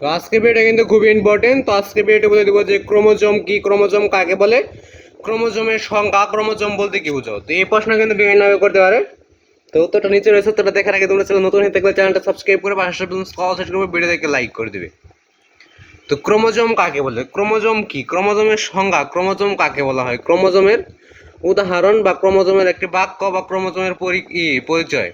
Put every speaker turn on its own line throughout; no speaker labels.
তো আজকে ভিডিওটা কিন্তু খুবই ইম্পর্টেন্ট তো আজকে ভিডিওটা বলে দেবো যে ক্রোমোজোম কি, ক্রোমোজোম কাকে বলে? ক্রোমোজোমের সংখ্যা, ক্রোমোজোম বলতে কি বুঝো? তো এই প্রশ্ন কিন্তু বিভিন্নভাবে করতে পারে। তো উত্তরটা নিচে রয়েছে, উত্তরটা দেখার আগে তোমরা চ্যানেল নতুন হয়ে থাকলে চ্যানেলটা সাবস্ক্রাইব করে পাশে কল করবে ভিডিও দেখে লাইক করে দিবে। তো ক্রোমোজোম কাকে বলে? ক্রোমোজোম কি? ক্রোমোজোমের সংজ্ঞা ক্রোমোজোম কাকে বলা হয়? ক্রোমোজোমের উদাহরণ বা ক্রোমোজোমের একটি বাক্য বা ক্রোমোজোমের পরিচয়।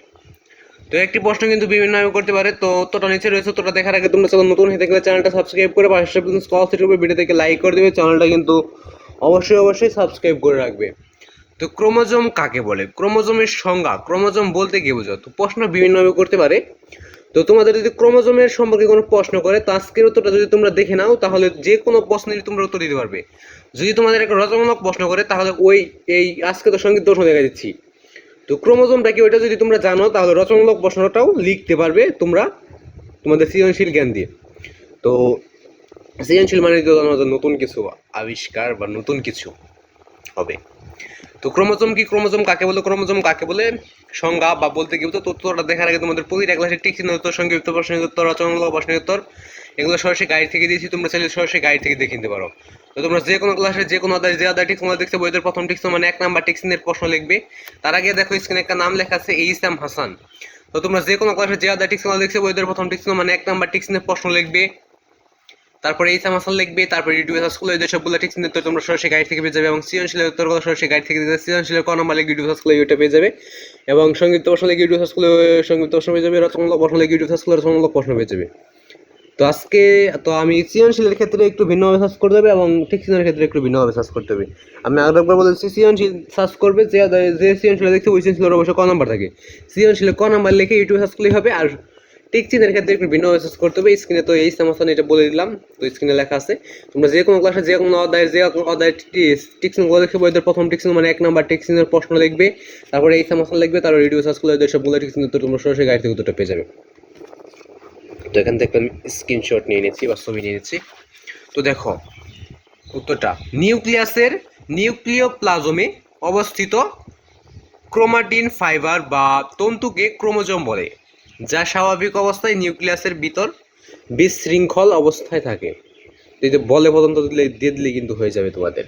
তো একটি প্রশ্ন কিন্তু বিভিন্নভাবে করতে পারে। তো উত্তরটা নিচে রয়েছে, উত্তরটা দেখার আগে তোমরা চ্যানেল নতুন হয়ে থাকলে চ্যানেলটা সাবস্ক্রাইব করে পাশে কল সেট করবে ভিডিও দেখে লাইক করে দেবে। চ্যানেলটা কিন্তু অবশ্যই অবশ্যই সাবস্ক্রাইব করে রাখবে। তো ক্রোমোজোম কাকে বলে? ক্রোমোজোমের সংজ্ঞা, ক্রোমোজোম বলতে কি বোঝো তো প্রশ্ন বিভিন্নভাবে করতে পারে। তো তোমাদের যদি ক্রোমোজোমের সম্পর্কে কোনো প্রশ্ন করে, তো আজকের উত্তরটা যদি তোমরা দেখে নাও, তাহলে যে কোনো প্রশ্নেরই তোমরা উত্তর দিতে পারবে। যদি তোমাদের একটা রচনামূলক প্রশ্ন করে, তাহলে ওই, এই আজকে তো সংগীত দর্শন দেখা দিচ্ছি। তো ক্রোমোজোমটা কি ওইটা যদি তোমরা জানো, তাহলে রচনামূলক প্রশ্নটাও লিখতে পারবে তোমরা তোমাদের সৃজনশীল জ্ঞান দিয়ে। তো সৃজনশীল মানে তো আমাদের নতুন কিছু আবিষ্কার বা নতুন কিছু হবে। তো ক্রোমোজোম কি ক্রোমোজোম, কাকে বলে ক্রোমোজোম, কাকে বলে সংজ্ঞা বা বলতে কি বলতো তথ্যটা দেখার আগে তোমাদের প্রতিটা ক্লাসে টিক উত্তর, সংক্ষিপ্ত প্রশ্নের উত্তর, রচনামূলক প্রশ্নের উত্তর এগুলো সরাসরি গাইড থেকে দিয়েছি, তোমরা চাইলে সরাসরি গাইড থেকে দেখে নিতে পারো। তো তোমরা যে কোনো ক্লাসে যে কোনো আদায় যে আদায় টিক্স তোমরা দেখছ বইদের প্রথম টিক্স মানে এক নাম্বার টিক্সিনের প্রশ্ন লিখবে। তার আগে দেখো স্ক্রিনে একটা নাম লেখা আছে ইসলাম হাসান। তো তোমরা যে কোনো ক্লাসে যে আদায় টিক্স তোমরা দেখছ বইদের প্রথম টিক্স মানে এক নাম্বার টিক্সিনের প্রশ্ন লিখবে। তারপরে এই সামাসাল লিখবে, তারপরে ইউটিউবে সার্চ করলে এদের সবগুলো ঠিক চিহ্ন তোমরা সরাসরি গাইড থেকে পেয়ে যাবে এবং সৃজনশীলের উত্তরগুলো সরাসরি গাইড থেকে সৃজনশীলের ক নম্বর লিখে ইউটিউব সার্চ করলে ইউটিউব পেয়ে যাবে। এবং সংগীত প্রশ্ন লিখে ইউটিউব সার্চ করলে সংগীত প্রশ্ন পেয়ে যাবে, রচনামূলক প্রশ্ন লিখে ইউটিউব সার্চ করলে রচনামূলক প্রশ্ন পেয়ে যাবে। তো আজকে, তো আমি সৃজনশীলের ক্ষেত্রে একটু ভিন্নভাবে সার্চ করতে হবে এবং ঠিক ক্ষেত্রে একটু ভিন্নভাবে সার্চ করতে হবে আমি আরও একবার বলেছি সৃজনশীল সার্চ করবে যে যে সৃজনশীল দেখতে ওই সৃজনশীলের অবশ্যই ক নাম্বার থাকে। সৃজনশীলে ক নাম্বার লিখে ইউটিউব সার্চ করলেই হবে আর চিহ্নের ক্ষেত্রে একটু ভিন্ন মেসেজ করতে হবে। স্ক্রিনে তো এই সামাসান এটা বলে দিলাম, তো স্ক্রিনে লেখা আছে, তোমরা যে কোনো ক্লাসে যে কোনো অধ্যায়ের, যে কোনো অধ্যায়ের টিক চিহ্নগুলো দেখবে ওদের প্রথম টিক চিহ্ন মানে এক নাম্বার টিক প্রশ্ন লিখবে, তারপরে এই সামাসান লিখবে, তারপর রেডিও সার্চ করলে ওদের সবগুলো টিক চিহ্ন উত্তর তোমরা সরাসরি গাড়ি থেকে উত্তরটা পেয়ে যাবে। তো এখান থেকে আমি স্ক্রিনশট নিয়ে নিচ্ছি বা ছবি নিয়ে নিচ্ছি। তো দেখো, উত্তরটা, নিউক্লিয়াসের নিউক্লিওপ্লাজমে অবস্থিত ক্রোমাটিন ফাইবার বা তন্তুকে ক্রোমোজোম বলে, যা স্বাভাবিক অবস্থায় নিউক্লিয়াসের ভিতর বিশৃঙ্খল অবস্থায় থাকে। যদি বলে পর্যন্ত দিলে, দিয়ে দিলে কিন্তু হয়ে যাবে তোমাদের।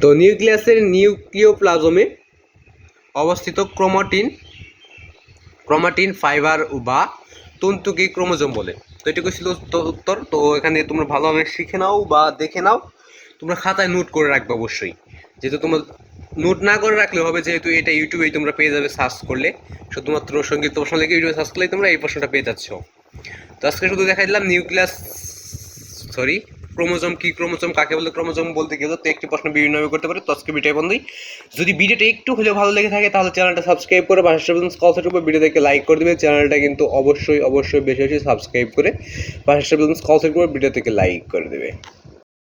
তো নিউক্লিয়াসের নিউক্লিওপ্লাজমে অবস্থিত ক্রোমাটিন ক্রোমাটিন ফাইবার বা তন্তুকে ক্রোমোজোম বলে। তো এটুকু ছিল উত্তর- তো এখানে তোমরা ভালোভাবে শিখে নাও বা দেখে নাও। তোমরা খাতায় নোট করে রাখবে অবশ্যই। যেহেতু তোমার নোট না করে রাখলে হবে, যেহেতু এটা ইউটিউবেই তোমরা পেয়ে যাবে সার্চ করলে। শুধুমাত্র সংগীত প্রশ্ন লেগে ইউটিউবে সার্চ করলে তোমরা এই প্রশ্নটা পেয়ে যাচ্ছ। তো আজকে শুধু দেখা দিলাম নিউক্লিয়াস, সরি ক্রোমোজোম কি ক্রোমোজম, কাকে বলে ক্রোমোজম বলতে গেলে তো একটি প্রশ্ন বিভিন্নভাবে করতে পারে। তো আজকে ভিডিও বন্ধুই যদি ভিডিওটা একটু হলেও ভালো লেগে থাকে, তাহলে চ্যানেলটা সাবস্ক্রাইব করে পাশে কল সেট উপর ভিডিও দেখে লাইক করে দেবে। চ্যানেলটা কিন্তু অবশ্যই অবশ্যই বেশি বেশি সাবস্ক্রাইব করে পাশে কল সেট উপর ভিডিও থেকে লাইক করে দেবে।